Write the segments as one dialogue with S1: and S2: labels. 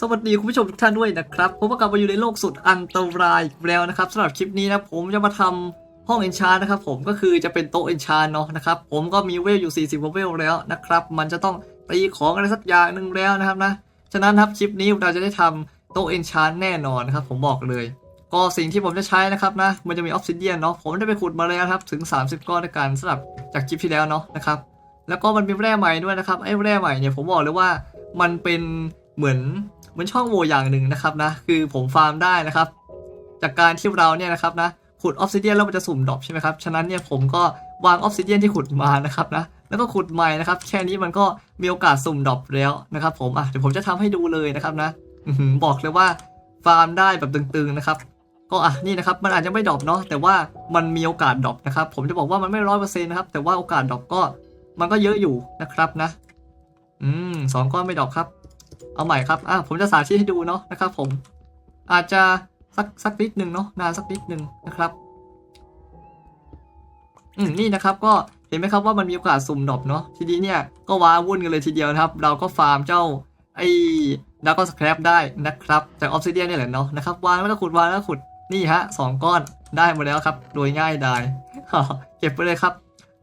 S1: สวัสดีคุณผู้ชมทุกท่านด้วยนะครับผมกลับมาอยู่ในโลกสุดอันตรายแล้วนะครับสำหรับคลิปนี้นะผมจะมาทำห้องเอนชานนะครับผมก็คือจะเป็นโต๊ะเอนชานเนาะนะครับผมก็มีเวลอยู่ 40กว่าเวลแล้วนะครับมันจะต้องตีของอะไรสักอย่างหนึ่งแล้วนะครับนะฉะนั้นครับคลิปนี้เราจะได้ทำโต๊ะเอนชานแน่นอนนะครับผมบอกเลย ก็สิ่งที่ผมจะใช้นะครับนะมันจะมีออฟซิเดียนเนาะผมได้ไปขุดมาแล้วครับถึง 30 ก้อนด้วยกันสำหรับจากคลิปที่แล้วเนาะนะครับแล้วก็มันมีแร่ใหม่ด้วยนะครับไอ้แร่ใหม่เนี่ยผมบอกเลยว่ามันเป็นเหมือน มือนช่องโหว่อย่างหนึ่งนะครับนะ คือผมฟาร์มได้นะครับ จากการที่เราเนี่ยนะครับนะขุดออฟซิเดียนแล้วมันจะสุ่มดรอปใช่ไหมครับ ฉะนั้นเนี่ยผมก็วางออฟซิเดียนที่ขุดมานะครับนะ แล้วก็ขุดใหม่นะครับ แค่นี้มันก็มีโอกาสสุ่มดรอปแล้วนะครับผม อะ เดี๋ยวผมจะทำให้ดูเลยนะครับนะอบอกเลยว่าฟาร์มได้แบบตึงๆนะครับ ก็อะนี่นะครับ มันอาจจะไม่ดรอปเนาะ แต่ว่ามันมีโอกาสดรอปนะครับ ผมจะบอกว่ามันไม่ร้อยเปอร์เซ็นต์นะครับ แต่ว่าโอกาสดรอปก็มันก็เยอะอยู่นะครับนะ อืมสองก้อนไม่ดรอปครับ เอาใหม่ครับอะผมจะสาธิตให้ดูเนาะนะครับ ผม อาจจะสักสักนิดหนึ่งเนาะนานสักนิดหนึ่งนะครับ อืมนี่นะครับ ก็เห็นไหมครับว่ามันมีโอกาสสุ่มดรอปเนาะทีนี้เนี่ยก็ว้าวุ่นกันเลยทีเดียวนะครับ เราก็ฟาร์มเจ้าไอ้ดากอนสแครปได้นะครับจากออฟซิเดียนนี่แหละเนาะนะครับวางแล้วก็ขุดวางแล้วขุดนี่ฮะสองก้อนได้หมดแล้วครับ โดยง่ายดายเก็บไปเลยครับ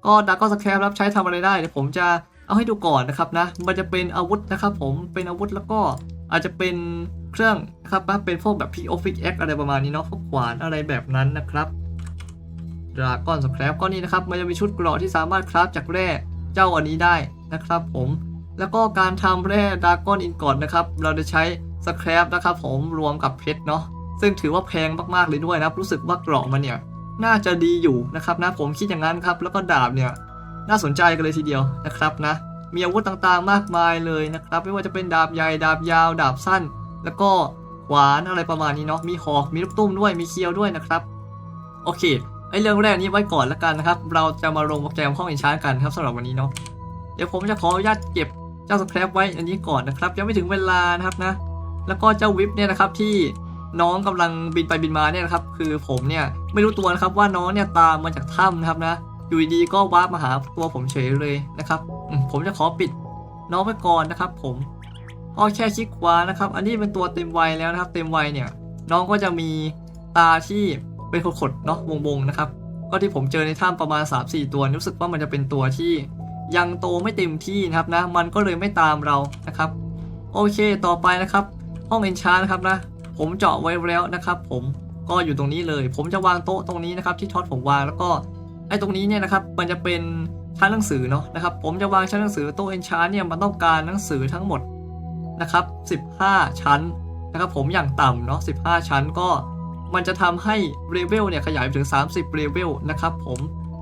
S1: ก็ดากอนสแครปรับใช้ทำอะไรได้เดี๋ยวผมจะ เอาให้ดูก่อนนะครับนะ มันจะเป็นอาวุธนะครับผม เป็นอาวุธแล้วก็อาจจะเป็นเครื่องนะครับเป็นพวกแบบพิโอฟิกเอ็กอะไรประมาณนี้เนาะพวกขวานอะไรแบบนั้นนะครับดราก้อนสแครปก็นี่นะครับ มันจะมีชุดเกราะที่สามารถคราฟจากแร่เจ้าอันนี้ได้นะครับผม แล้วก็การทำแร่ดราก้อนอินกอดนะครับ เราจะใช้สแครปนะครับผมรวมกับเพชรเนาะ ซึ่งถือว่าแพงมากๆเลยด้วยนะ รู้สึกว่าเกราะมันเนี่ย น่าจะดีอยู่นะครับนะ ผมคิดอย่างนั้นครับ แล้วก็ดาบเนี่ย น่าสนใจกันเลยทีเดียวนะครับนะ มีอาวุธต่างๆมากมายเลยนะครับ ไม่ว่าจะเป็นดาบใหญ่ดาบยาว ดาบสั้น แล้วก็ขวานอะไรประมาณนี้เนาะ มีหอก มีลูกตุ้มด้วย มีเคียวด้วยนะครับ โอเค ไอเรื่องแรกนี้ไว้ก่อนแล้วกันนะครับ เราจะมาลงโปรแกรมห้องอินชาร์กันครับสำหรับวันนี้เนาะ เดี๋ยวผมจะขออนุญาตเก็บเจ้าสแครปไว้อันนี้ก่อนนะครับ ยังไม่ถึงเวลานะครับนะ แล้วก็เจ้าวิปเนี่ยนะครับที่น้องกำลังบินไปบินมาเนี่ยนะครับ คือผมเนี่ยไม่รู้ตัวนะครับว่าน้องเนี่ยตามมาจากถ้ำนะครับนะ อยู่ดีก็วาร์ปมาหาตัวผมเฉยเลยนะครับผมจะขอปิดน้องไว้ก่อนนะครับ ผมก็แค่คลิกวานะครับ อันนี้เป็นตัวเต็มวัยแล้วนะครับ เต็มวัยเนี่ย น้องก็จะมีตาที่เป็นขดๆเนาะวงๆนะครับ ก็ที่ผมเจอในถ้ำประมาณ 3-4 ตัวรู้สึกว่ามันจะเป็นตัวที่ยังโตไม่เต็มที่นะครับนะ มันก็เลยไม่ตามเรานะครับ โอเคต่อไปนะครับ ห้องเอนชานะครับนะ ผมเจาะไว้แล้วนะครับ ผมก็อยู่ตรงนี้เลย ผมจะวางโต๊ะตรงนี้นะครับ ที่ท็อตผมวางแล้วก็ ไอ้ตรงนี้เนี่ยนะครับมันจะเป็นชั้นหนังสือเนาะนะครับ ผมจะวางชั้นหนังสือโต๊ะเอนชาร์เนี่ยมันต้องการหนังสือทั้งหมดนะครับ15 ชั้นนะครับผมอย่างต่ำเนาะ15 ชั้นก็มันจะทำให้เลเวลเนี่ยขยายไปถึง 30เลเวลนะครับผม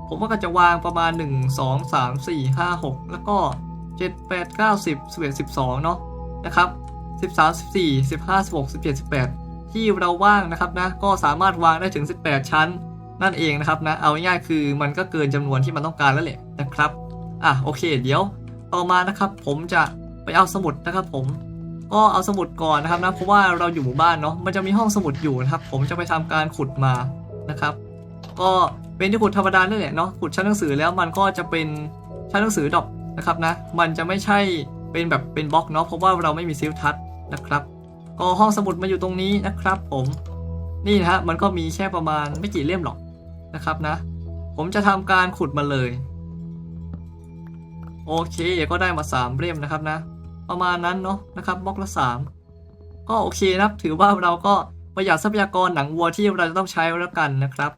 S1: ผมก็จะวางประมาณ 1 2 3 4 5 6 แล้วก็ 7 8 9 10 11 12 เนาะนะครับ13 14 15 16 17 18 ที่เราว่างนะครับนะก็สามารถวางได้ถึง 18 ชั้น นั่นเองนะครับนะ เอาง่ายๆคือมันก็เกินจำนวนที่มันต้องการแล้วแหละนะครับ อะโอเค เดี๋ยวต่อมานะครับผมจะไปเอาสมุดนะครับ ผมก็เอาสมุดก่อนนะครับนะเพราะว่าเราอยู่หมู่บ้านเนาะมันจะมีห้องสมุดอยู่นะครับ ผมจะไปทำการขุดมานะครับ ก็เป็นที่ขุดธรรมดาเนี่แหละเนาะขุดชั้นหนังสือแล้วมันก็จะเป็นชั้นหนังสือดอกนะครับนะ มันจะไม่ใช่เป็นแบบเป็นบล็อกเนาะเพราะว่าเราไม่มีซิลทัชนะครับ ก็ห้องสมุดมาอยู่ตรงนี้นะครับ ผมนี่นะฮะมันก็มีแค่ประมาณไม่กี่เล่มหรอก นะครับนะ ผมจะทำการขุดมาเลย โอเคก็ได้มา 3เล่มนะครับนะ ประมาณนั้นเนาะนะครับบล็อกละ 3 ก็โอเคนะครับ ถือว่าเราก็ประหยัดทรัพยากรหนังวัวที่เราจะต้องใช้แล้วกันนะครับ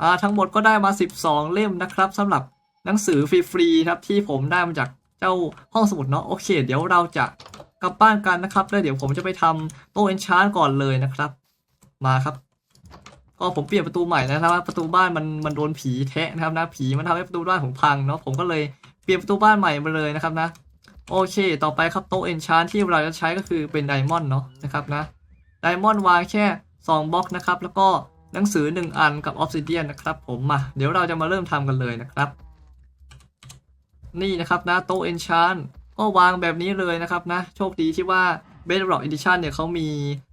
S1: อ่าทั้งหมดก็ได้มา 12 เล่มนะครับสำหรับหนังสือฟรีๆครับที่ผมได้มาจากเจ้าห้องสมุดเนาะโอเค เดี๋ยวเราจะกลับบ้านกันนะครับแล้วเดี๋ยวผมจะไปทำโต๊ะเอนชานก่อนเลยนะครับ มาครับ ก็ผมเปลี่ยนประตูใหม่นะครับว่าประตูบ้านมันมันโดนผีแทะนะครับนะผีมันทำให้ประตูบ้านผมพังเนาะผมก็เลยเปลี่ยนประตูบ้านใหม่มาเลยนะครับนะโอเค ต่อไปครับโต๊ะเอนชานที่เราจะใช้ก็คือเป็นไดมอนด์เนาะนะครับนะไดมอนด์วางแค่ 2บล็อกนะครับแล้วก็หนังสือ 1 อันกับออฟซิเดียนนะครับผมมาเดี๋ยวเราจะมาเริ่มทำกันเลยนะครับ นี่นะครับนะโต๊ะเอนชานก็วางแบบนี้เลยนะครับนะ โชคดีที่ว่า Bedrock Edition เนี่ยเขามี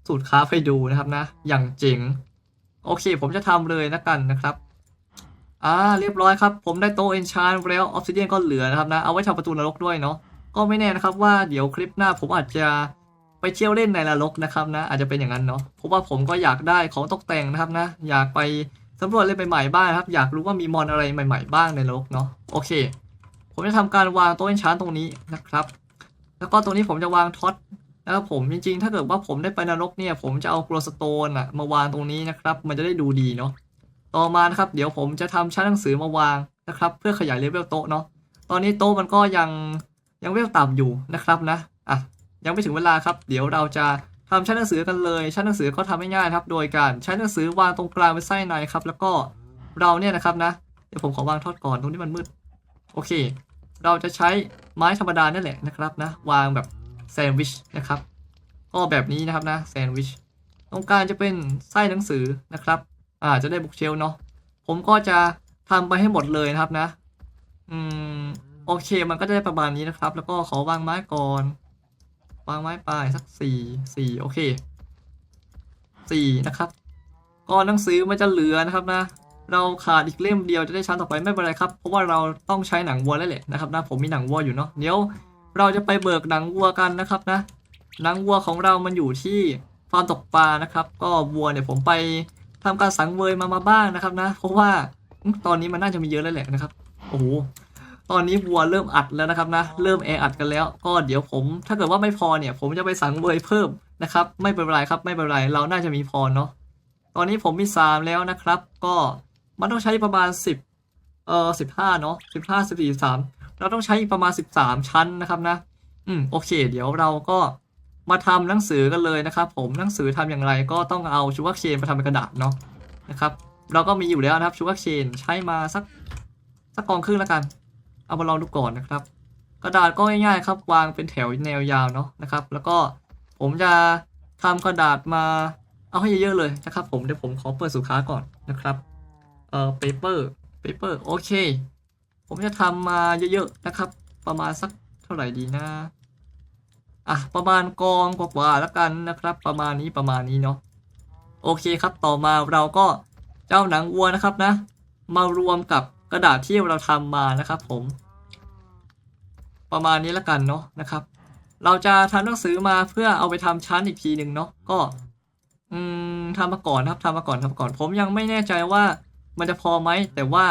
S1: สูตรคราฟให้ดูนะครับนะ อย่างเจ๋ง โอเค ผมจะทำเลยนะกันนะครับอ่าเรียบร้อยครับ ผมได้โตเอนชานแล้วออฟซิเดียนก็เหลือนะครับนะ เอาไว้ทำประตูนรกด้วยเนาะก็ไม่แน่นะครับว่าเดี๋ยวคลิปหน้าผมอาจจะไปเที่ยวเล่นในนรกนะครับนะ อาจจะเป็นอย่างนั้นเนาะเพราะว่าผมก็อยากได้ของตกแต่งนะครับนะ อยากไปสำรวจเล่นใหม่ๆบ้างนะครับ อยากรู้ว่ามีมอนอะไรใหม่ ๆ บ้างในนรกเนาะโอเค ผมจะทำการวางโต๊ะเอนชานตรงนี้นะครับ แล้วก็ตรงนี้ผมจะวางท็อต นะครับผมจริงๆ ถ้าเกิดว่าผมได้ไปนรกเนี่ย ผมจะเอากรสโตนอะมาวางตรงนี้นะครับ มันจะได้ดูดีเนาะ ต่อมานะครับ เดี๋ยวผมจะทำชั้นหนังสือมาวางนะครับ เพื่อขยายเลเวลโต๊ะเนาะ ตอนนี้โต๊ะมันก็ยังยังเวลต่ำอยู่นะครับนะ อะ ยังไม่ถึงเวลาครับ เดี๋ยวเราจะทำชั้นหนังสือกันเลย ชั้นหนังสือก็ทำง่ายๆครับ โดยการใช้หนังสือวางตรงกลางเป็นไส้ในครับ แล้วก็เราเนี่ยนะครับนะ เดี๋ยวผมขอวางทอดก่อนตรงนี้มันมืด โอเค เราจะใช้ไม้ธรรมดานั่นแหละนะครับนะ วางแบบ แซนด์วิชนะครับก็แบบนี้นะครับนะแซนด์วิชตรงกางจะเป็นไส้หนังสือนะครับ อ่าจะได้บุกเชลเนาะผมก็จะทำไปให้หมดเลยนะครับนะ อืมโอเคมันก็จะได้ประมาณนี้นะครับ แล้วก็ขอวางไม้ก่อน วางไม้ไปสักสี่สี่โอเคสี่นะครับก็หนังสือมันจะเหลือนะครับนะ เราขาดอีกเล่มเดียวจะได้ชั้นต่อไปไม่เป็นไรครับ เพราะว่าเราต้องใช้หนังวัวแล้วแหละนะครับนะผมมีหนังวัวอยู่เนาะเดี๋ยว เราจะไปเบิกหนังวัวกันนะครับนะ หนังวัวของเรามันอยู่ที่ฟาร์มตกปลานะครับ ก็วัวเนี่ยผมไปทำการสังเวยมามาบ้างนะครับนะ เพราะว่าตอนนี้มันน่าจะมีเยอะแล้วแหละนะครับ โอ้โห ตอนนี้วัวเริ่มอัดแล้วนะครับนะ เริ่มแออัดกันแล้ว ก็เดี๋ยวผม ถ้าเกิดว่าไม่พอเนี่ย ผมจะไปสังเวยเพิ่มนะครับ ไม่เป็นไรครับ ไม่เป็นไร เราน่าจะมีพอเนาะ ตอนนี้ผมมีสามแล้วนะครับ ก็มันต้องใช้ประมาณสิบเออสิบห้าเนาะสิบห้าสิบสี่สาม เราต้องใช้อีกประมาณสิบสามชั้นนะครับนะ อืมโอเค เดี๋ยวเราก็มาทำหนังสือกันเลยนะครับผมหนังสือทำอย่างไรก็ต้องเอาชูการ์เคนมาทำเป็นกระดาษเนาะนะครับ เราก็มีอยู่แล้วนะครับชูการ์เคนใช้มาสักสักกองครึ่งแล้วกัน เอามาลองดูก่อนนะครับ กระดาษก็ง่ายๆครับ วางเป็นแถวแนวยาวเนาะนะครับ แล้วก็ผมจะทำกระดาษมาเอาให้เยอะๆเลยนะครับ ผมเดี๋ยวผมขอเปิดสุขาก่อนนะครับเอ่อ paper paper โอเค ผมจะทำมาเยอะๆนะครับ ประมาณสักเท่าไหร่ดีนะอะประมาณกองกว่าๆแล้วกันนะครับ ประมาณนี้ประมาณนี้เนาะโอเคครับต่อมาเราก็เจ้าหนังวัวนะครับนะ มารวมกับกระดาษที่เราทำมานะครับ ผม ประมาณนี้แล้วกันเนาะนะครับ เราจะทำหนังสือมาเพื่อเอาไปทำชั้นอีกทีหนึ่งเนาะก็ อืมทำมาก่อนครับทำมาก่อนทำมาก่อน ผมยังไม่แน่ใจว่ามันจะพอไหมแต่ว่า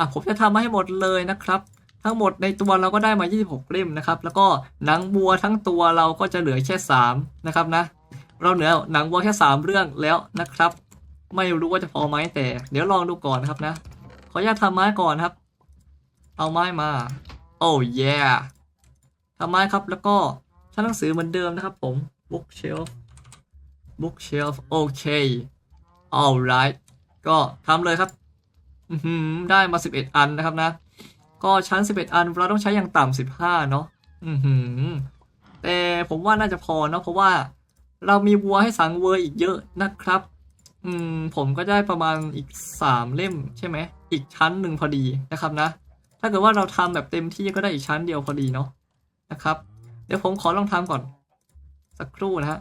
S1: อะผมจะทำมาให้หมดเลยนะครับ ทั้งหมดในตัวเราก็ได้มา 26 เล่มนะครับ แล้วก็หนังวัวทั้งตัวเราก็จะเหลือแค่ 3 นะครับนะ เราเหลือหนังวัวแค่ 3 เรื่องแล้วนะครับ ไม่รู้ว่าจะพอไหมแต่ เดี๋ยวลองดูก่อนนะครับนะ ขออนุญาตทำไม้ก่อนครับ เอาไม้มา โอ้ย yeah ทำไม้ครับ แล้วก็ชั้นหนังสือเหมือนเดิมนะครับผม bookshelf bookshelf โอเค alright ก็ทำเลยครับ ได้มา 11 อันนะครับนะ ก็ชั้น 11 อันเราต้องใช้อย่างต่ำ15 เนาะอือหือแต่ผมว่าน่าจะพอเนาะเพราะว่าเรามีวัวให้สังเวยอีกเยอะนะครับ อืม ผมก็ได้ประมาณอีก 3 เล่มใช่ไหม อีกชั้นหนึ่งพอดีนะครับนะ ถ้าเกิดว่าเราทำแบบเต็มที่ก็ได้อีกชั้นเดียวพอดีเนาะนะครับ เดี๋ยวผมขอลองทำก่อน สักครู่นะฮะ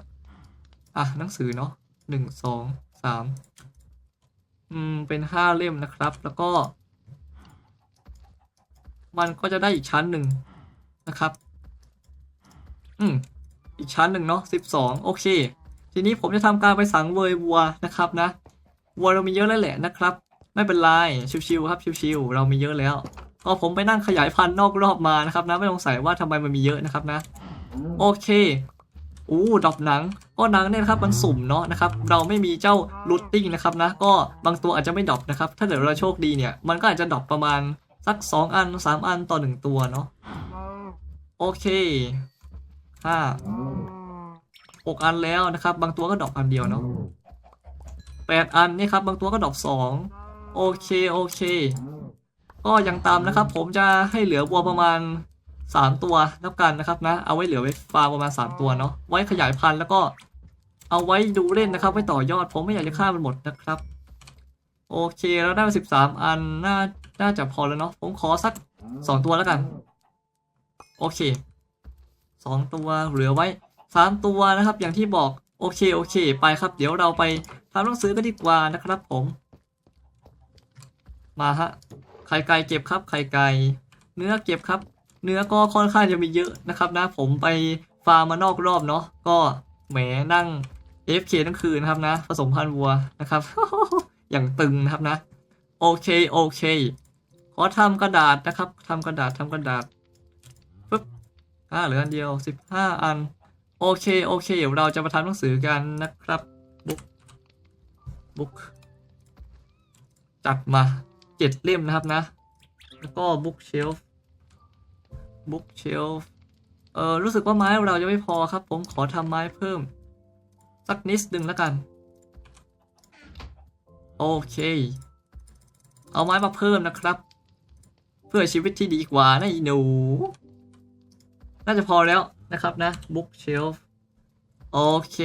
S1: อะหนังสือเนาะหนึ่งสองสาม อืม เป็นห้าเล่มนะครับ แล้วก็ มันก็จะได้อีกชั้นหนึ่งนะครับ อืม อีกชั้นหนึ่งเนาะสิบสองโอเค ทีนี้ผมจะทำการไปสังเวยวัวนะครับนะ วัวเรามีเยอะแล้วแหละนะครับ ไม่เป็นไรชิวๆครับชิวๆเรามีเยอะแล้วก็ผมไปนั่งขยายพันธุ์นอกรอบมานะครับนะไม่สงสัยว่าทำไมมันมีเยอะนะครับนะ โอเค อู้ดรอปหนัง ก็หนังเนี่ยนะครับมันสุ่มเนาะนะครับเราไม่มีเจ้าลูตติ้งนะครับนะก็บางตัวอาจจะไม่ดรอปนะครับถ้าเกิดเราโชคดีเนี่ยมันก็อาจจะดรอปประมาณสัก 2 อัน 3 อันต่อ 1 ตัวเนาะโอเคห้าหกอันแล้วนะครับ บางตัวก็ดรอปอันเดียวเนาะแปดอันนี่ครับ บางตัวก็ดรอปสองโอเคโอเค ก็ยังตามนะครับ ผมจะให้เหลือวัวประมาณ สามตัวแล้วกันนะครับนะ เอาไว้เหลือไว้ฟาร์มประมาณสามตัวเนาะไว้ขยายพันธุ์แล้วก็เอาไว้ดูเล่นนะครับไว้ต่อยอดผมไม่อยากจะฆ่ามันหมดนะครับ โอเคเราได้มาสิบสามอันน่าน่าจะพอแล้วเนาะผมขอสักสองตัวแล้วกัน โอเคสองตัวเหลือไว้สามตัวนะครับ อย่างที่บอกโอเคโอเค ไปครับ เดี๋ยวเราไปทำหนังสือกันดีกว่านะครับผม มาฮะไข่ไก่เก็บครับไข่ไก่เนื้อเก็บครับ เนื้อก็ค่อนข้างจะมีเยอะนะครับนะผมไปฟาร์มมานอกรอบเนาะก็แหมนั่ง FK ทั้งคืนนะครับนะ ผสมพันธุ์วัวนะครับ อย่างตึงนะครับนะ โอเคโอเค ขอทำกระดาษนะครับทำกระดาษทำกระดาษปึ๊บอ่าเหลืออันเดียวสิบห้าอัน โอเคโอเคเดี๋ยวเราจะมาทำหนังสือกันนะครับบุ๊กบุ๊กจัดมาเจ็ดเล่มนะครับนะ แล้วก็บุ๊กเชลฟ์ บุ๊กเชลฟ์เออรู้สึกว่าไม้เราจะไม่พอครับ ผมขอทำไม้เพิ่ม สักนิดหนึ่งแล้วกัน โอเค เอาไม้มาเพิ่มนะครับ เพื่อชีวิตที่ดีกว่านะอีหนู น่าจะพอแล้วนะครับนะบุ๊กเชลฟ์โอเค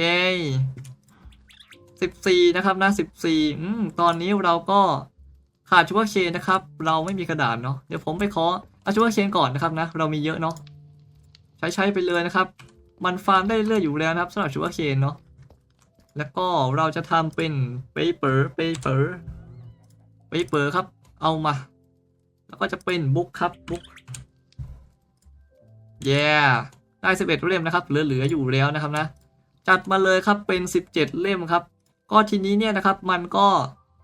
S1: สิบสี่นะครับนะสิบสี่อืมตอนนี้เราก็ขาดชูเปอร์เคนนะครับ เราไม่มีกระดาษเนาะเดี๋ยวผมไปขอ เอาชูเปอร์เคนก่อนนะครับนะ เรามีเยอะเนาะใช้ใช้ไปเลยนะครับ มันฟาร์มได้เรื่อยอยู่แล้วนะครับสำหรับชูเปอร์เคนเนาะแล้วก็เราจะทำเป็น paper paper paper ครับ เอามา แล้วก็จะเป็นบุ๊กครับบุ๊กเย้ได้ 11 เล่มนะครับ เหลือๆอยู่แล้วนะครับนะ จัดมาเลยครับเป็น 17 เล่มครับ ก็ทีนี้เนี่ยนะครับมันก็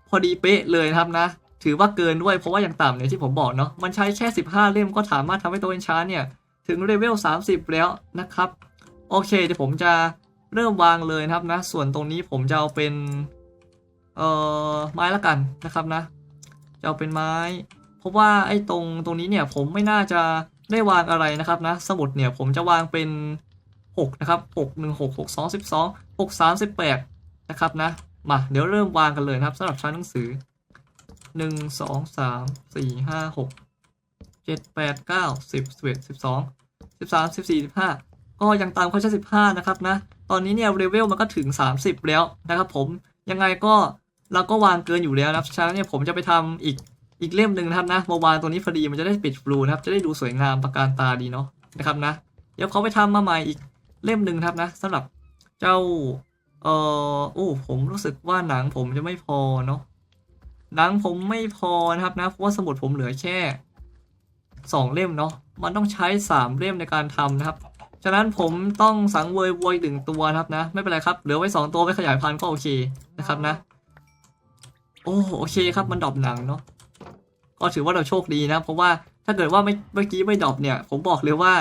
S1: พอดีเป๊ะเลยนะครับนะ ถือว่าเกินด้วยเพราะว่าอย่างต่ำเนี่ยที่ผมบอกเนาะมันใช้แค่ 15 เล่มก็สามารถทำให้ตัวเอนชาร์เนี่ยถึงเลเวล 30 แล้วนะครับ โอเคเดี๋ยวผมจะเริ่มวางเลยนะครับนะ ส่วนตรงนี้ผมจะเอาเป็นเอ่อไม้ละกันนะครับนะ จะเอาเป็นไม้ เพราะว่าไอ้ตรงตรงนี้เนี่ยผมไม่น่าจะได้วางอะไรนะครับนะ สมุดเนี่ยผมจะวางเป็น 6 นะครับ 6 1 6 6 2 12 6 3 18 นะครับนะ มาเดี๋ยวเริ่มวางกันเลยนะครับสำหรับชั้นหนังสือ 1 2 3 4 5 6 7 8 9 10 11 12 13 14 15ก็ยังตามเขาใช้15นะครับนะ ตอนนี้เนี่ยเลเวลมันก็ถึง30แล้วนะครับผมยังไงก็เราก็วางเกินอยู่แล้วนะครับฉะนั้นเนี่ยผมจะไปทำอีกอีกเล่มหนึ่งนะครับนะมาวางตัวนี้พอดีมันจะได้ปิดบลูนะครับ จะได้ดูสวยงามประการตาดีเนาะนะครับนะ เดี๋ยวเขาไปทำมาใหม่อีกเล่มหนึ่งครับนะสำหรับเจ้าเอ่อโอ้ผมรู้สึกว่าหนังผมจะไม่พอเนาะ หนังผมไม่พอนะครับนะเพราะว่าสมุดผมเหลือแค่สองเล่มเนาะมันต้องใช้สามเล่มในการทำนะครับ ฉะนั้นผมต้องสังเวยวัวอีกหนึ่งตัวนะครับนะ ไม่เป็นไรครับเหลือไว้สองตัวไว้ขยายพันธุ์ก็โอเคนะครับนะ โอ้โอเคครับมันดรอปหนังเนาะก็ถือว่าเราโชคดีนะ เพราะว่าถ้าเกิดว่าไม่เมื่อกี้ไม่ดรอปเนี่ย ผมบอกเลยว่า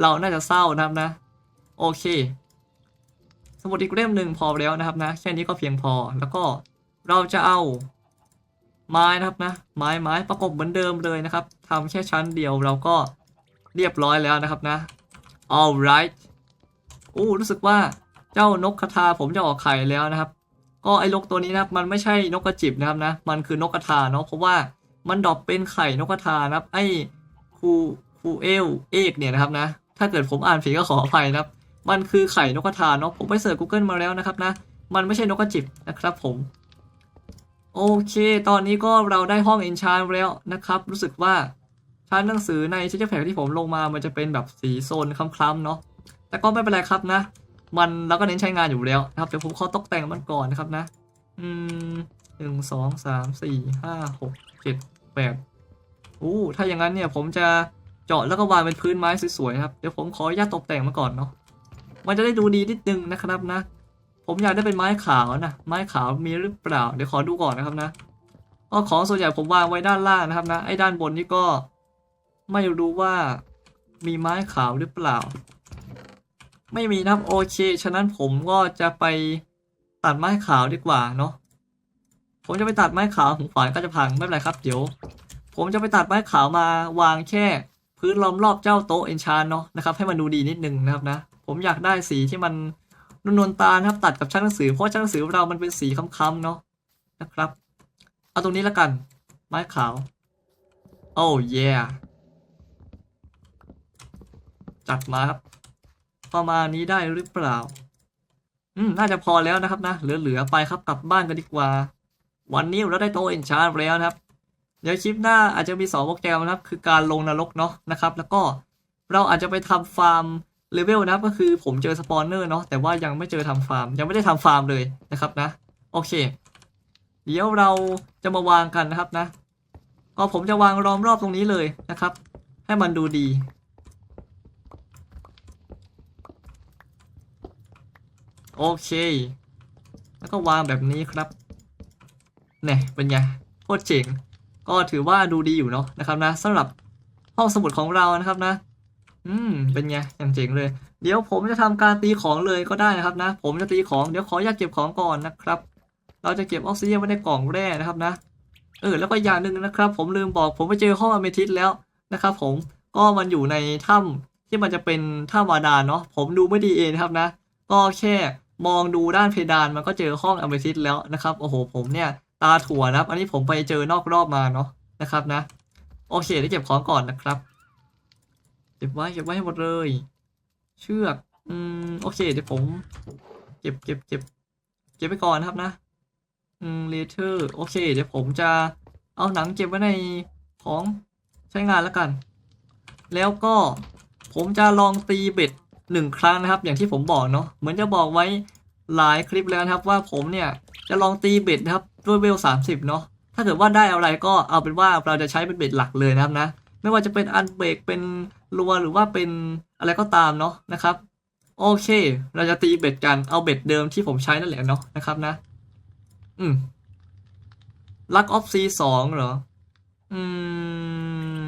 S1: เราน่าจะเศร้านะครับนะ โอเค สมุดอีกเล่มหนึ่งพอแล้วนะครับนะ แค่นี้ก็เพียงพอแล้วก็เราจะเอา ไม้นะครับนะไม้ไม้ประกบเหมือนเดิมเลยนะครับทำแค่ชั้นเดียวเราก็เรียบร้อยแล้วนะครับนะ alright อู้รู้สึกว่าเจ้านกกระทาผมจะออกไข่แล้วนะครับ ก็ไอ้นกตัวนี้นะครับมันไม่ใช่นกกระจิบนะครับนะ มันคือนกกระทาเนาะเพราะว่ามันดรอปเป็นไข่นกกระทานะครับ ไอ้คูคูเอลเอกเนี่ยนะครับนะ ถ้าเกิดผมอ่านผิดก็ขออภัยนะครับ มันคือไข่นกกระทาเนาะผมไปเสิร์ช Google มาแล้วนะครับนะ มันไม่ใช่นกกระจิบนะครับผม โอเค ตอนนี้ก็เราได้ห้องเอนชานแล้วนะครับ รู้สึกว่าชั้นหนังสือในชิคแพคที่ผมลงมา มันจะเป็นแบบสีโซนคล้ำๆเนาะ แต่ก็ไม่เป็นไรครับนะ มันเราก็เน้นใช้งานอยู่แล้วนะครับ เดี๋ยวผมขอตกแต่งมันก่อนนะครับนะ อืมหนึ่งสองสามสี่ห้าหกเจ็ดแปดอู้ถ้าอย่างนั้นเนี่ยผมจะเจาะแล้วก็วางเป็นพื้นไม้สวยๆนะครับ เดี๋ยวผมขออนุญาตตกแต่งมาก่อนเนาะ มันจะได้ดูดีนิดนึงนะครับนะ ผมอยากได้เป็นไม้ขาวนะ ไม้ขาวมีหรือเปล่า เดี๋ยวขอดูก่อนนะครับนะก็ของส่วนใหญ่ผมวางไว้ด้านล่างนะครับนะ ไอ้ด้านบนนี่ก็ไม่รู้ว่ามีไม้ขาวหรือเปล่า ไม่มีนะครับโอเค ฉะนั้นผมก็จะไปตัดไม้ขาวดีกว่าเนาะ ผมจะไปตัดไม้ขาวหูขวานก็จะพังไม่เป็นไรครับ เดี๋ยว ผมจะไปตัดไม้ขาวมาวางแค่ พื้นล้อมรอบเจ้าโต๊ะเอนชานเนาะนะครับให้มันดูดีนิดนึงนะครับนะ ผมอยากได้สีที่มัน นวลตานะครับตัดกับชั้นหนังสือเพราะชั้นหนังสือเรามันเป็นสีค้ำๆเนาะนะครับ เอาตรงนี้ละกัน ไม้ขาว โอ้เย่จัดมาครับ ประมาณนี้ได้หรือเปล่า อืม น่าจะพอแล้วนะครับนะ เหลือๆไปครับกลับบ้านกันดีกว่า วันนี้เราได้โตเอนชาร์แล้วนะครับ เดี๋ยวคลิปหน้าอาจจะมีสองโปรแกรมนะครับ คือการลงนรกเนาะนะครับ แล้วก็เราอาจจะไปทำฟาร์ม เลเวลนะก็คือผมเจอสปอนเนอร์เนาะแต่ว่ายังไม่เจอทำฟาร์ม ยังไม่ได้ทำฟาร์มเลยนะครับนะ โอเค เดี๋ยวเราจะมาวางกันนะครับนะก็ผมจะวางล้อมรอบตรงนี้เลยนะครับ ให้มันดูดี โอเค แล้วก็วางแบบนี้ครับเนี่ยเป็นไงโคตรเจ๋งก็ถือว่าดูดีอยู่เนาะนะครับนะสำหรับห้องสมุดของเรานะครับนะ อืม เป็นไงอย่างเจ๋งเลย เดี๋ยวผมจะทำการตีของเลยก็ได้นะครับนะ ผมจะตีของ เดี๋ยวขออยากเก็บของก่อนนะครับ เราจะเก็บออกซิเจนไว้ในกล่องแร่นะครับนะ เออ แล้วก็อย่างหนึ่งนะครับ ผมลืมบอก ผมไปเจอห้องอเมทิสแล้วนะครับ ผม ก็มันอยู่ในถ้ำที่มันจะเป็นถ้ำบาดาลเนาะ ผมดูไม่ดีเองครับนะ ก็แค่มองดูด้านเพดานมันก็เจอห้องอเมทิสแล้วนะครับ โอ้โห ผมเนี่ยตาถั่วนะครับ อันนี้ผมไปเจอนอกรอบมาเนาะนะครับนะ โอเคได้เก็บของก่อนนะครับ เก็บไว้เก็บไว้ให้หมดเลย เชือก อืมโอเคเดี๋ยวผม เก็บเก็บเก็บเก็บไปก่อนนะครับนะ อืมเลเทอร์โอเค เดี๋ยวผมจะเอาหนังเก็บไว้ในของใช้งานแล้วกัน แล้วก็ผมจะลองตีเบ็ดหนึ่งครั้งนะครับ อย่างที่ผมบอกเนาะเหมือนจะบอกไว้หลายคลิปแล้วนะครับว่าผมเนี่ยจะลองตีเบ็ดนะครับด้วยเวลสามสิบเนาะถ้าเกิดว่าได้อะไรก็เอาเป็นว่าเราจะใช้เป็นเบ็ดหลักเลยนะครับนะ ไม่ว่าจะเป็นอันเบรกเป็นรัวหรือว่าเป็นอะไรก็ตามเนาะนะครับ โอเค เราจะตีเบ็ดกันเอาเบ็ดเดิมที่ผมใช้นั่นแหละเนาะนะครับนะ อืมลักออฟซีสองเหรอ อืม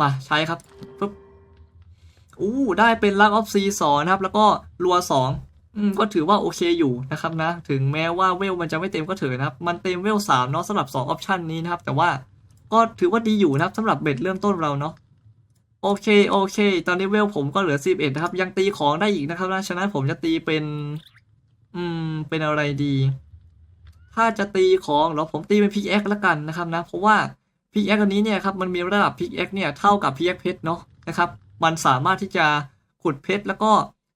S1: มาใช้ครับปึ๊บอู้ได้เป็นลักออฟซีสองนะครับ แล้วก็รัวสองอืมก็ถือว่าโอเคอยู่นะครับนะ ถึงแม้ว่าเวลมันจะไม่เต็มก็เถอะนะครับ มันเต็มเวลสามเนาะสำหรับสองออปชันนี้นะครับ แต่ว่า ก็ถือว่าดีอยู่นะครับสำหรับเบ็ดเริ่มต้นเราเนาะโอเคโอเค ตอนนี้เวลผมก็เหลือ11นะครับ ยังตีของได้อีกนะครับนะฉะนั้นผมจะตีเป็น อืม เป็นอะไรดี ถ้าจะตีของเหรอผมตีเป็นพิกแอคแล้วกันนะครับนะ เพราะว่าพิกแอคอันนี้เนี่ยครับมันมีระดับพิกแอคเนี่ยเท่ากับพิกแอคเพชรเนาะนะครับ มันสามารถที่จะขุดเพชรแล้วก็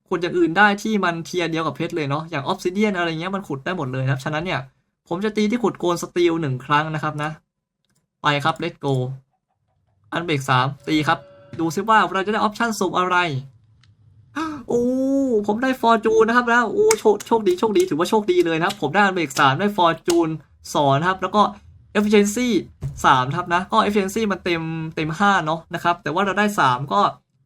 S1: ขุดอย่างอื่นได้ที่มันเทียร์เดียวกับเพชรเลยเนาะอย่างออฟซิเดียนอะไรเงี้ยมันขุดได้หมดเลยนะครับ ฉะนั้นเนี่ยผมจะตีที่ขุดโกลสตีลหนึ่งครั้งนะครับนะ ไปครับเลตโกอันเบรกสามตีครับ ดูซิว่าเราจะได้ออปชั่นสุ่มอะไรโอ้ผมได้ฟอร์จูนนะครับแล้วโอ้โชคโชคดีโชคดีถือว่าโชคดีเลยนะครับ ผมได้อันเบรกสามได้ฟอร์จูนสองนครับ แล้วก็ efficiency สามครับนะก็ efficiency มันเต็มเต็มห้าเนาะนะครับ แต่ว่าเราได้สามก็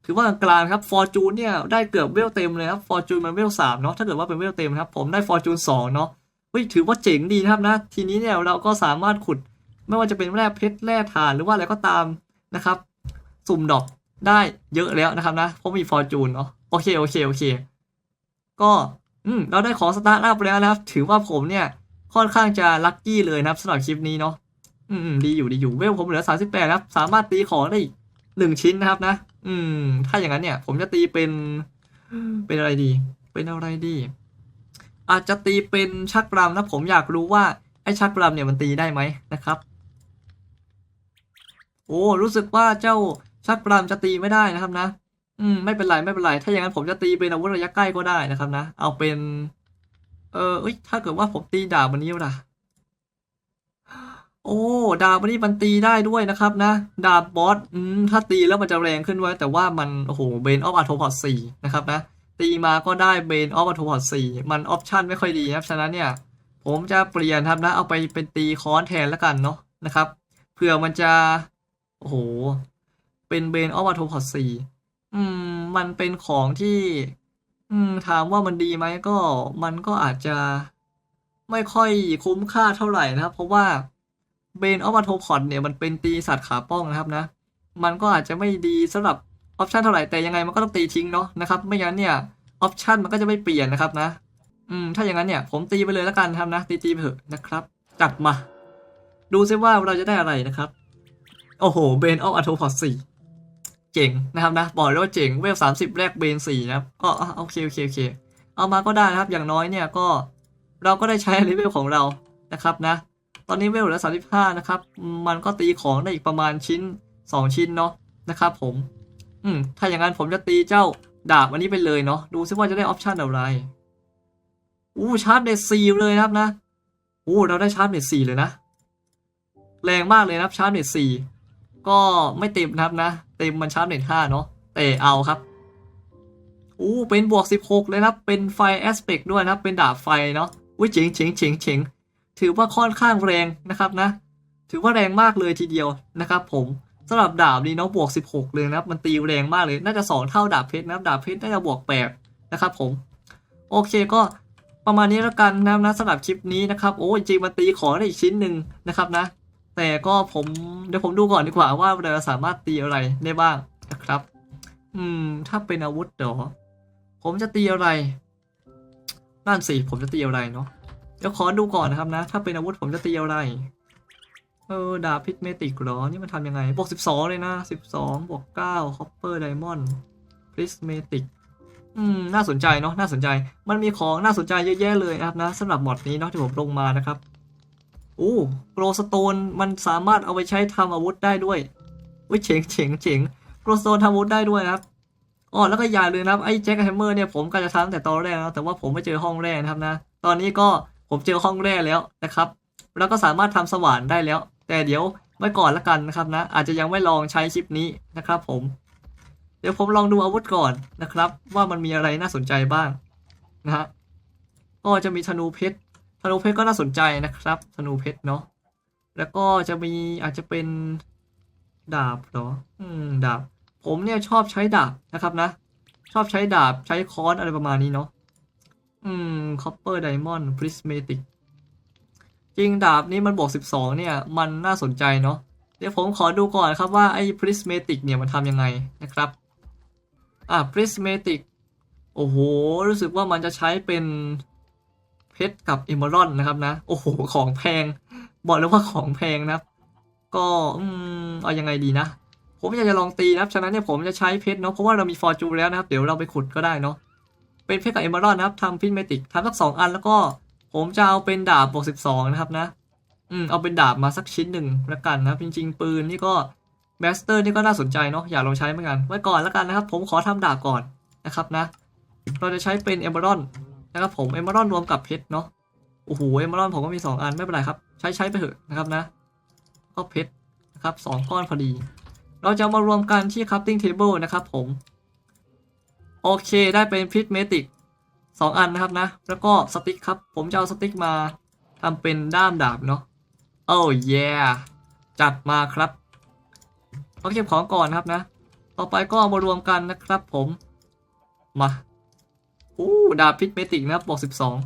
S1: ถือว่ากลางครับฟอร์จูนเนี่ยได้เกือบเวลเต็มเลยครับฟอร์จูนมันเวลสามเนาะถ้าเกิดว่าเป็นเวลเต็มครับ ผมได้ฟอร์จูนสองเนาะเฮ้ยถือว่าเจ๋งดีนะครับนะ ทีนี้เนี่ยเราก็สามารถขุด ไม่ว่าจะเป็นแร่เพชรแร่ถ่านหรือว่าอะไรก็ตามนะครับ สุ่มดอกได้เยอะแล้วนะครับนะเพราะมีฟอร์จูนเนาะโอเคโอเคโอเค ก็อืมเราได้ของสตาร์ทอัพแล้วนะครับ ถือว่าผมเนี่ยค่อนข้างจะลัคกี้เลยนะครับสำหรับคลิปนี้เนาะอืมดีอยู่ดีอยู่เวลผมเหลือ38นะครับ สามารถตีของได้อีกหนึ่งชิ้นนะครับนะ อืม ถ้าอย่างนั้นเนี่ย ผมจะตีเป็น เป็นอะไรดี เป็นอะไรดี อาจจะตีเป็นชักรำนะผมอยากรู้ว่าไอ้ชักรำเนี่ยมันตีได้ไหมนะครับ โอ้รู้สึกว่าเจ้าชักปรำจะตีไม่ได้นะครับนะ อืมไม่เป็นไรไม่เป็นไร ถ้าอย่างนั้นผมจะตีเป็นอาวุธระยะใกล้ก็ได้นะครับนะ เอาเป็น เออเอ้ยถ้าเกิดว่าผมตีดาบวันนี้ล่ะ โอ้ ดาบวันนี้มันตีได้ด้วยนะครับนะ ดาบบอสอืมถ้าตีแล้วมันจะแรงขึ้นไว้ แต่ว่ามันโอ้โหเบนออฟอัตโทพอดสี่นะครับนะตีมาก็ได้เบนออฟอัตโทพอดสี่มันออปชั่นไม่ค่อยดีครับฉะนั้นเนี่ย ผมจะเปลี่ยนครับนะ เอาไปเป็นตีค้อนแทนแล้วกันเนาะนะครับเผื่อมันจะ โอ้โห เป็นเบนออฟอัตโทพอดสี่อืม มันเป็นของที่ อืม ถามว่ามันดีไหมก็ มันก็อาจจะไม่ค่อยคุ้มค่าเท่าไหร่นะครับ เพราะว่าเบนออฟอัตโทพอดเนี่ยมันเป็นตีสัตว์ขาป้องนะครับนะ มันก็อาจจะไม่ดีสำหรับออปชันเท่าไหร่แต่ยังไงมันก็ต้องตีทิ้งเนาะนะครับ ไม่งั้นเนี่ยออปชันมันก็จะไม่เปลี่ยนนะครับนะ อืม ถ้าอย่างนั้นเนี่ย ผมตีไปเลยแล้วกันครับนะ ตีตีไปเถอะนะครับ จัดมา ดูซิว่าเราจะได้อะไรนะครับ โอ้โหเบนออฟอัตโทพอดสี่เจ๋งนะครับนะ บอกเลยว่าเจ๋งเวลสามสิบแรกเบนสี่นะครับ ก็โอเคโอเคโอเค เอามาก็ได้นะครับ อย่างน้อยเนี่ยก็เราก็ได้ใช้เลเวลของเรานะครับนะ ตอนนี้เวลเหลือสามสิบห้านะครับ มันก็ตีของได้อีกประมาณชิ้นสองชิ้นเนาะนะครับผม อืม ถ้าอย่างนั้นผมจะตีเจ้าดาบอันนี้ไปเลยเนาะ ดูซิว่าจะได้ออปชันอะไร อู้ชาร์จเน็ตสี่เลยนะครับนะ อู้เราได้ชาร์จเน็ตสี่เลยนะ แรงมากเลยนะครับชาร์จเน็ตสี่ ก็ไม่เต็มนะครับนะ เต็มมันชาร์จเน็ตห้าเนาะแต่เอาครับอู้เป็นบวกสิบหกเลยนะครับ เป็นไฟแอสเปกด้วยนะครับ เป็นดาบไฟเนาะอุ้ยเจ๋งเจ๋งเจ๋งเจ๋งถือว่าค่อนข้างแรงนะครับนะ ถือว่าแรงมากเลยทีเดียวนะครับ ผมสำหรับดาบนี้เนาะบวกสิบหกเลยนะครับ มันตีแรงมากเลย น่าจะสองเท่าดาบเพชรนะครับ ดาบเพชรน่าจะบวกแปดนะครับ ผม โอเคก็ประมาณนี้แล้วกันนะครับนะสำหรับคลิปนี้นะครับ โอ้จริงมันตีขอได้อีกชิ้นหนึ่งนะครับนะ แต่ก็ผมเดี๋ยวผมดูก่อนดีกว่าว่าเราสามารถตีอะไรได้บ้างนะครับ อืม ถ้าเป็นอาวุธเดี๋ยวผมจะตีอะไรนั่นสิผมจะตีอะไรเนาะเดี๋ยวขอดูก่อนนะครับนะ ถ้าเป็นอาวุธผมจะตีอะไร เออดาบพิษเมติกหรอ นี่มันทำยังไง บวกสิบสองเลยนะสิบสองบวกเก้าคอปเปอร์ไดมอนด์พริสเมติกอืม น่าสนใจเนาะน่าสนใจ มันมีของน่าสนใจเยอะแยะเลยนะครับนะสำหรับมอดนี้เนาะที่ผมลงมานะครับ อู้โกลสโตนมันสามารถเอาไปใช้ทำอาวุธได้ด้วยวิเจ๋งเจ๋งเจ๋งโกลสโตนทำอาวุธได้ด้วยนะครับอ๋อแล้วก็อย่าลืมนะครับไอ้แจ็คแฮมเมอร์เนี่ยผมก็จะทำแต่ตอนแรกนะแต่ว่าผมไม่เจอห้องแรกนะครับนะ ตอนนี้ก็ผมเจอห้องแรกแล้วนะครับ แล้วก็สามารถทำสว่านได้แล้ว แต่เดี๋ยวไว้ก่อนละกันนะครับนะ อาจจะยังไม่ลองใช้คลิปนี้นะครับ ผม เดี๋ยวผมลองดูอาวุธก่อนนะครับ ว่ามันมีอะไรน่าสนใจบ้างนะฮะก็จะมีธนูเพชร นูเพชรก็น่าสนใจนะครับธนูเพชรเนาะแล้วก็จะมีอาจจะเป็นดาบเหรอ อืม ดาบ ผมเนี่ยชอบใช้ดาบนะครับนะ ชอบใช้ดาบใช้ค้อนอะไรประมาณนี้เนาะ อืมคอปเปอร์ไดมอนด์พริสเมติกจริงดาบนี้มันบวก 12 เนี่ย มันน่าสนใจเนาะ เดี๋ยวผมขอดูก่อนครับว่าไอ้พริสเมติกเนี่ยมันทำยังไงนะครับ อะ prismatic โอ้โห รู้สึกว่ามันจะใช้เป็น เพชรกับเอม r รอนนะครับนะ โอ้โห ของแพง บอกเลยว่าของแพงนะครับ ก็อืมเอายังไงดีนะ ผมอยากจะลองตีนะครับ ฉะนั้นเนี่ยผมจะใช้เพชรเนาะ เพราะว่าเรามีฟอร์จูแล้วนะครับ เดี๋ยวเราไปขุดก็ได้เนาะ เป็นเพชรกับเอม r รอนนะครับทำพินเมติกทำสักสองอันแล้วก็ ผมจะเอาเป็นดาบบวกสิบสองนะครับนะ อืม เอาเป็นดาบมาสักชิ้นหนึ่งล้วกันนะครับจริงๆ ปืนนี่ก็แมสเตอร์นี่ก็น่าสนใจเนาะ อยากลองใช้เหมือนกัน ไว้ก่อนล้วกันนะครับ ผมขอทำดาบก่อนนะครับนะ เราจะใช้เป็นเอม r รอน นะครับผมเอม r รอนรวมกับเพชรเนาะโอ้โหเอม r รอนผมก็มี 2 อันไม่เป็นไรครับใช้ใช้ไปเถอะนะครับนะก็เพชรนะครับสองก้อนพอดี เราจะมารวมกันที่ crafting table นะครับผมโอเคได้เป็นพิษเมติกสองอันนะครับนะ แล้วก็สติ๊กครับ ผมจะเอาสติ๊กมาทำเป็นด้ามดาบเนาะโอ้ยจัดมาครับเขาเก็บของก่อนนะครับนะ ต่อไปก็มารวมกันนะครับผม มา อู้ดาบพิษเมติกนะครับบอกสิบสอง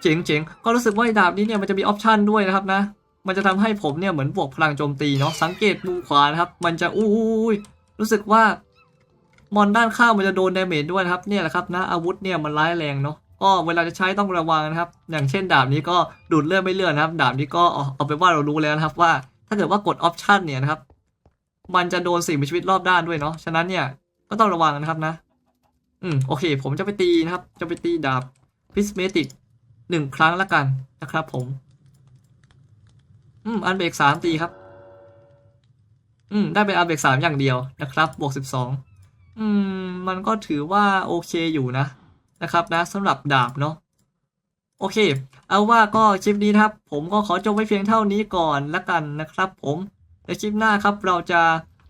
S1: เจ๋งเจ๋งก็รู้สึกว่าดาบนี้เนี่ยมันจะมีออปชันด้วยนะครับนะ มันจะทำให้ผมเนี่ยเหมือนบวกพลังโจมตีเนาะสังเกตมุมขวานะครับ มันจะอู้ยรู้สึกว่ามอนด้านข้างมันจะโดนดาเมจด้วยนะครับเนี่ยแหละครับนะอาวุธเนี่ยมันร้ายแรงเนาะก็เวลาจะใช้ต้องระวังนะครับ อย่างเช่นดาบนี้ก็ดูดเลือดไม่เลือดนะครับ ดาบนี้ก็เอาเอาเป็นว่าเรารู้แล้วนะครับว่า ถ้าเกิดว่ากดออปชันเนี่ยนะครับ มันจะโดนสิ่งมีชีวิตรอบด้านด้วยเนาะฉะนั้นเนี่ยก็ต้องระวังนะครับนะ อืมโอเค ผมจะไปตีนะครับ จะไปตีดาบพิสเมติกหนึ่งครั้งละกันนะครับผม อืมอันเบรกสามตีครับ อืมได้เป็นอันเบรกสามอย่างเดียวนะครับ บวกสิบสองอืม มันก็ถือว่าโอเคอยู่นะ นะครับนะสำหรับดาบเนาะโอเค เอาว่าก็คลิปนี้นะครับ ผมก็ขอจบไว้เพียงเท่านี้ก่อนละกันนะครับ ผมในคลิปหน้าครับเราจะ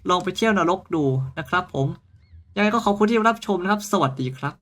S1: ลองไปเที่ยวนรกดูนะครับ ผม ยังไงก็ขอบคุณที่รับชมนะครับ สวัสดีครับ